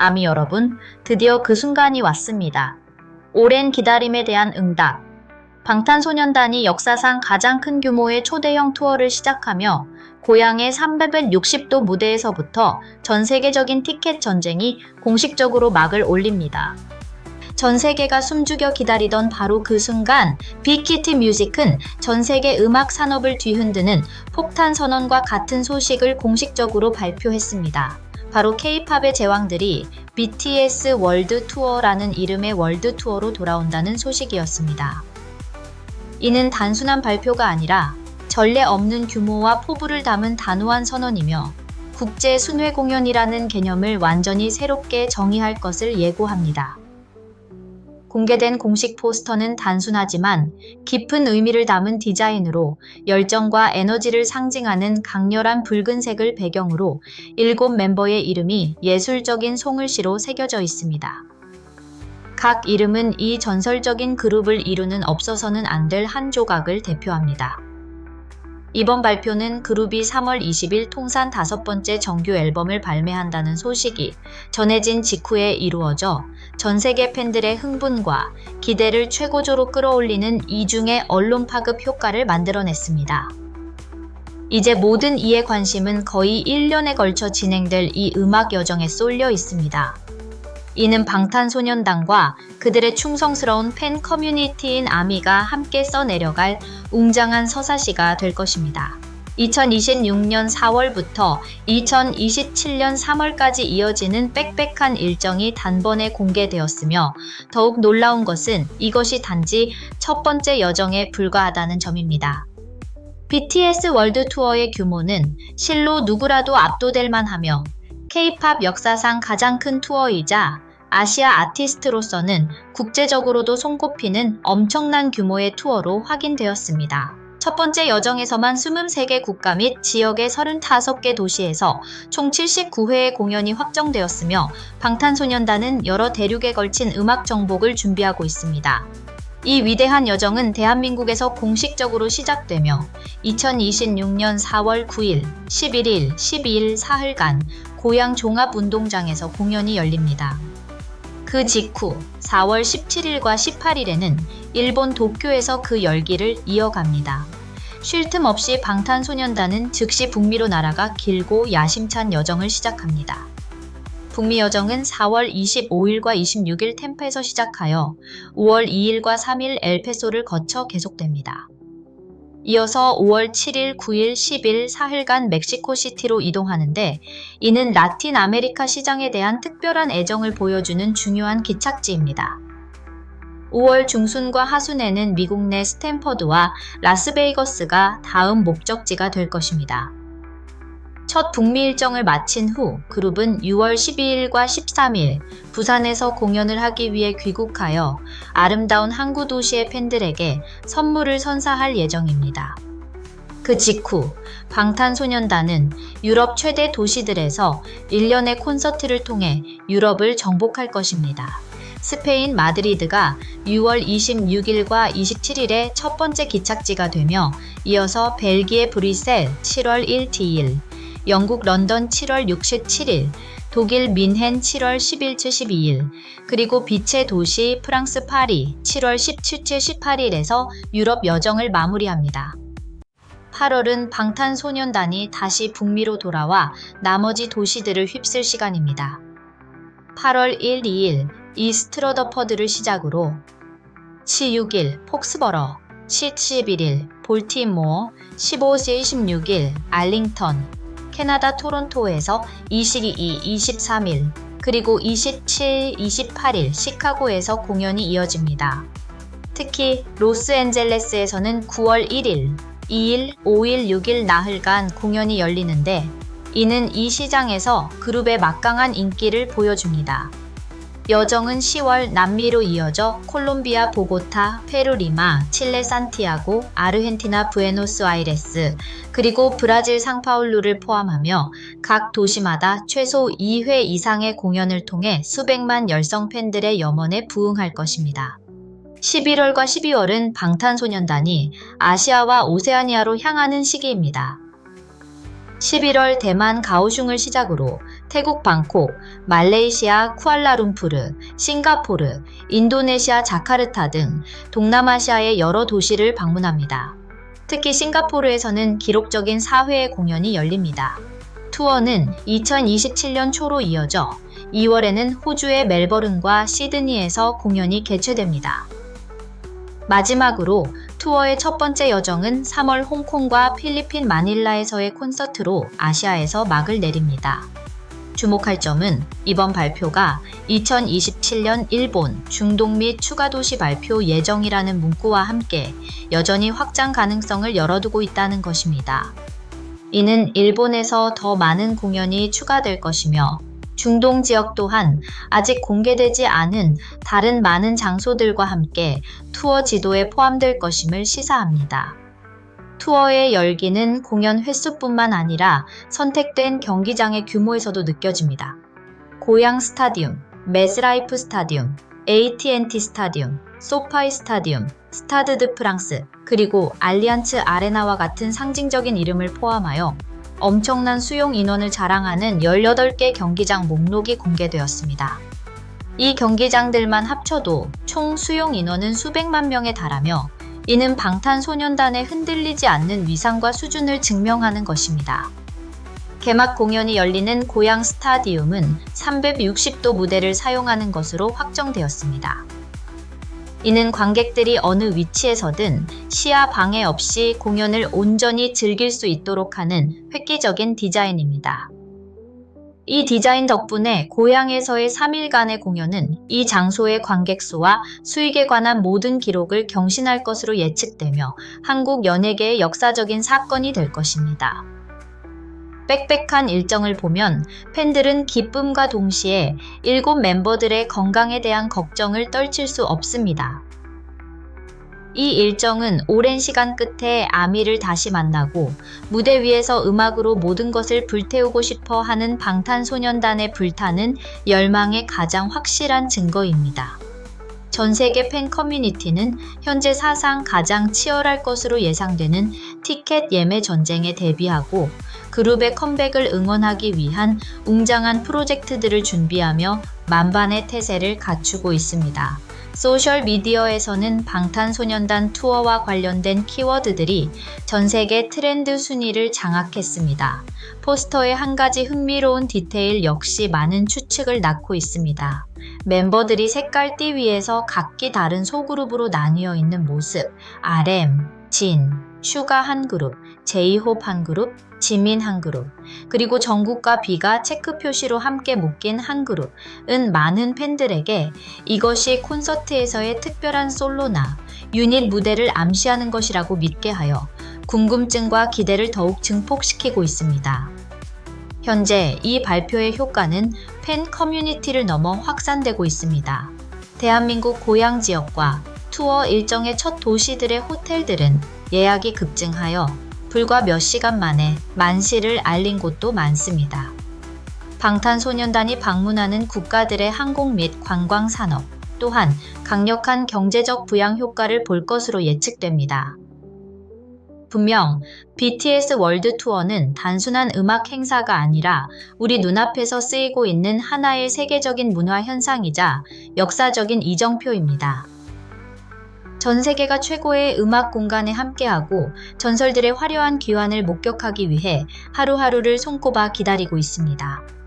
아미 여러분, 드디어 그 순간이 왔습니다. 오랜 기다림에 대한 응답. 방탄소년단이 역사상 가장 큰 규모의 초대형 투어를 시작하며 고향의 360도 무대에서부터 전 세계적인 티켓 전쟁이 공식적으로 막을 올립니다. 전 세계가 숨죽여 기다리던 바로 그 순간 빅히트 뮤직은 전 세계 음악 산업을 뒤흔드는 폭탄 선언과 같은 소식을 공식적으로 발표했습니다. 바로 K-팝의 제왕들이 BTS 월드 투어라는 이름의 월드 투어로 돌아온다는 소식이었습니다. 이는 단순한 발표가 아니라 전례 없는 규모와 포부를 담은 단호한 선언이며 국제 순회 공연이라는 개념을 완전히 새롭게 정의할 것을 예고합니다. 공개된 공식 포스터는 단순하지만 깊은 의미를 담은 디자인으로 열정과 에너지를 상징하는 강렬한 붉은색을 배경으로 일곱 멤버의 이름이 예술적인 송글씨로 새겨져 있습니다. 각 이름은 이 전설적인 그룹을 이루는 없어서는 안 될 한 조각을 대표합니다. 이번 발표는 그룹이 3월 20일 통산 다섯 번째 정규 앨범을 발매한다는 소식이 전해진 직후에 이루어져 전 세계 팬들의 흥분과 기대를 최고조로 끌어올리는 이중의 언론 파급 효과를 만들어냈습니다. 이제 모든 이의 관심은 거의 1년에 걸쳐 진행될 이 음악 여정에 쏠려 있습니다. 이는 방탄소년단과 그들의 충성스러운 팬 커뮤니티인 아미가 함께 써내려갈 웅장한 서사시가 될 것입니다. 2026년 4월부터 2027년 3월까지 이어지는 빽빽한 일정이 단번에 공개되었으며 더욱 놀라운 것은 이것이 단지 첫 번째 여정에 불과하다는 점입니다. BTS 월드 투어의 규모는 실로 누구라도 압도될 만하며 K-팝 역사상 가장 큰 투어이자 아시아 아티스트로서는 국제적으로도 손꼽히는 엄청난 규모의 투어로 확인되었습니다. 첫 번째 여정에서만 23개 국가 및 지역의 35개 도시에서 총 79회의 공연이 확정되었으며 방탄소년단은 여러 대륙에 걸친 음악 정복을 준비하고 있습니다. 이 위대한 여정은 대한민국에서 공식적으로 시작되며 2026년 4월 9일, 11일, 12일 사흘간 고양 종합운동장에서 공연이 열립니다. 그 직후 4월 17일과 18일에는 일본 도쿄에서 그 열기를 이어갑니다. 쉴 틈 없이 방탄소년단은 즉시 북미로 날아가 길고 야심찬 여정을 시작합니다. 북미 여정은 4월 25일과 26일 템프에서 시작하여 5월 2일과 3일 엘페소를 거쳐 계속됩니다. 이어서 5월 7일, 9일, 10일 사흘간 멕시코시티로 이동하는데 이는 라틴 아메리카 시장에 대한 특별한 애정을 보여주는 중요한 기착지입니다. 5월 중순과 하순에는 미국 내 스탠퍼드와 라스베이거스가 다음 목적지가 될 것입니다. 첫 북미 일정을 마친 후 그룹은 6월 12일과 13일 부산에서 공연을 하기 위해 귀국하여 아름다운 항구 도시의 팬들에게 선물을 선사할 예정입니다. 그 직후 방탄소년단은 유럽 최대 도시들에서 1년의 콘서트를 통해 유럽을 정복할 것입니다. 스페인 마드리드가 6월 26일과 27일에 첫 번째 기착지가 되며 이어서 벨기에 브뤼셀 7월 1, 2일, 영국 런던 7월 6일 7일, 독일 민헨 7월 11일 12일, 그리고 빛의 도시 프랑스 파리 7월 17일 18일에서 유럽 여정을 마무리합니다. 8월은 방탄소년단이 다시 북미로 돌아와 나머지 도시들을 휩쓸 시간입니다. 8월 1, 2일 이스트러더퍼드를 시작으로 7, 6일 폭스버러, 7, 11일 볼티모어, 15, 16일 알링턴, 캐나다 토론토에서 22, 23일, 그리고 27, 28일 시카고에서 공연이 이어집니다. 특히 로스앤젤레스에서는 9월 1일, 2일, 5일, 6일 나흘간 공연이 열리는데 이는 이 시장에서 그룹의 막강한 인기를 보여줍니다. 여정은 10월 남미로 이어져 콜롬비아 보고타, 페루 리마, 칠레 산티아고, 아르헨티나 부에노스아이레스, 그리고 브라질 상파울루를 포함하며 각 도시마다 최소 2회 이상의 공연을 통해 수백만 열성 팬들의 염원에 부응할 것입니다. 11월과 12월은 방탄소년단이 아시아와 오세아니아로 향하는 시기입니다. 11월 대만 가오슝을 시작으로 태국 방콕, 말레이시아 쿠알라룸푸르, 싱가포르, 인도네시아 자카르타 등 동남아시아의 여러 도시를 방문합니다. 특히 싱가포르에서는 기록적인 4회의 공연이 열립니다. 투어는 2027년 초로 이어져 2월에는 호주의 멜버른과 시드니에서 공연이 개최됩니다. 마지막으로 투어의 첫 번째 여정은 3월 홍콩과 필리핀 마닐라에서의 콘서트로 아시아에서 막을 내립니다. 주목할 점은 이번 발표가 2027년 일본, 중동 및 추가 도시 발표 예정이라는 문구와 함께 여전히 확장 가능성을 열어두고 있다는 것입니다. 이는 일본에서 더 많은 공연이 추가될 것이며 중동 지역 또한 아직 공개되지 않은 다른 많은 장소들과 함께 투어 지도에 포함될 것임을 시사합니다. 투어의 열기는 공연 횟수뿐만 아니라 선택된 경기장의 규모에서도 느껴집니다. 고양 스타디움, 메스라이프 스타디움, AT&T 스타디움, 소파이 스타디움, 스타드 드 프랑스, 그리고 알리안츠 아레나와 같은 상징적인 이름을 포함하여 엄청난 수용 인원을 자랑하는 18개 경기장 목록이 공개되었습니다. 이 경기장들만 합쳐도 총 수용 인원은 수백만 명에 달하며 이는 방탄소년단의 흔들리지 않는 위상과 수준을 증명하는 것입니다. 개막 공연이 열리는 고양 스타디움은 360도 무대를 사용하는 것으로 확정되었습니다. 이는 관객들이 어느 위치에서든 시야 방해 없이 공연을 온전히 즐길 수 있도록 하는 획기적인 디자인입니다. 이 디자인 덕분에 고향에서의 3일간의 공연은 이 장소의 관객 수와 수익에 관한 모든 기록을 경신할 것으로 예측되며 한국 연예계의 역사적인 사건이 될 것입니다. 빽빽한 일정을 보면 팬들은 기쁨과 동시에 일곱 멤버들의 건강에 대한 걱정을 떨칠 수 없습니다. 이 일정은 오랜 시간 끝에 아미를 다시 만나고 무대 위에서 음악으로 모든 것을 불태우고 싶어 하는 방탄소년단의 불타는 열망의 가장 확실한 증거입니다. 전 세계 팬 커뮤니티는 현재 사상 가장 치열할 것으로 예상되는 티켓 예매 전쟁에 대비하고 그룹의 컴백을 응원하기 위한 웅장한 프로젝트들을 준비하며 만반의 태세를 갖추고 있습니다. 소셜 미디어에서는 방탄소년단 투어와 관련된 키워드들이 전 세계 트렌드 순위를 장악했습니다. 포스터의 한 가지 흥미로운 디테일 역시 많은 추측을 낳고 있습니다. 멤버들이 색깔띠 위에서 각기 다른 소그룹으로 나뉘어 있는 모습, RM, 진, 슈가 한 그룹, 제이홉 한 그룹, 지민 한 그룹, 그리고 정국과 비가 체크 표시로 함께 묶인 한 그룹은 많은 팬들에게 이것이 콘서트에서의 특별한 솔로나 유닛 무대를 암시하는 것이라고 믿게 하여 궁금증과 기대를 더욱 증폭시키고 있습니다. 현재 이 발표의 효과는 팬 커뮤니티를 넘어 확산되고 있습니다. 대한민국 고향 지역과 투어 일정의 첫 도시들의 호텔들은 예약이 급증하여 불과 몇 시간 만에 만시를 알린 곳도 많습니다. 방탄소년단이 방문하는 국가들의 항공 및 관광 산업 또한 강력한 경제적 부양 효과를 볼 것으로 예측됩니다. 분명 BTS 월드 투어는 단순한 음악 행사가 아니라 우리 눈앞에서 쓰이고 있는 하나의 세계적인 문화 현상이자 역사적인 이정표입니다. 전 세계가 최고의 음악 공간에 함께하고 전설들의 화려한 귀환을 목격하기 위해 하루하루를 손꼽아 기다리고 있습니다.